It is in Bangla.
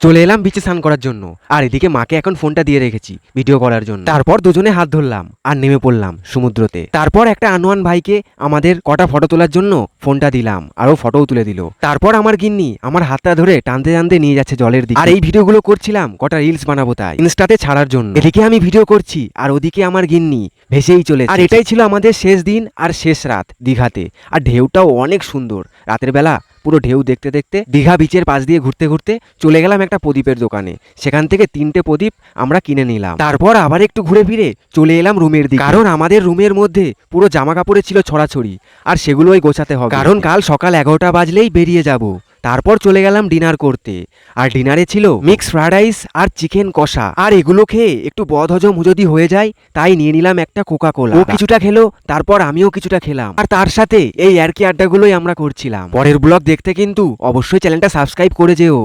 চলে এলাম বিচে স্নান করার জন্য। আর এদিকে মাকে এখন ফোনটা দিয়ে রেখেছি ভিডিও করার জন্য। তারপর দুজনে হাত ধরলাম আর নেমে পড়লাম সমুদ্রতে। তারপর একটা আনোয়ান ভাইকে আমাদের কটা ফটো তোলার জন্য ফোনটা দিলাম আরও ফটোও তুলে দিল। তারপর আমার গিন্নি আমার হাতটা ধরে টানতে টানতে নিয়ে যাচ্ছে জলের দিকে। আর এই ভিডিওগুলো করছিলাম, কটা রিলস বানাবো তাই ইনস্টাতে ছাড়ার জন্য। এদিকে আমি ভিডিও করছি, আর ওদিকে আমার গিন্নি ভেসেই চলে আর এটাই ছিল আমাদের শেষ দিন আর শেষ রাত দীঘাতে। আর ঢেউটাও অনেক সুন্দর। রাতের বেলা পুরো ঢেউ দেখতে দেখতে দীঘা বিচের পাশ দিয়ে ঘুরতে ঘুরতে চলে গেলাম একটা প্রদীপের দোকানে। সেখান থেকে তিনটে প্রদীপ আমরা কিনে নিলাম। তারপর আবার একটু ঘুরে ফিরে চলে এলাম রুমের দিকে। কারণ আমাদের রুমের মধ্যে পুরো জামা কাপড়ে ছিল ছড়াছড়ি, আর সেগুলোই গোছাতে হবে। কারণ কাল সকাল এগারোটা বাজলেই বেরিয়ে যাব। তারপর চলে গেলাম ডিনার করতে। আর ডিনারে ছিল মিক্স ফ্রাইড রাইস আর চিকেন কষা। আর এগুলো খেয়ে একটু বদহজম যদি হয়ে যায়, তাই নিয়ে নিলাম একটা কোকা কোলা ও কিছুটা খেলো, তারপর আমিও কিছুটা খেলাম। আর তার সাথে এই আর কি আড্ডাগুলোই আমরা করছিলাম। পরের ব্লগ দেখতে কিন্তু অবশ্যই চ্যানেলটা সাবস্ক্রাইব করে যেও।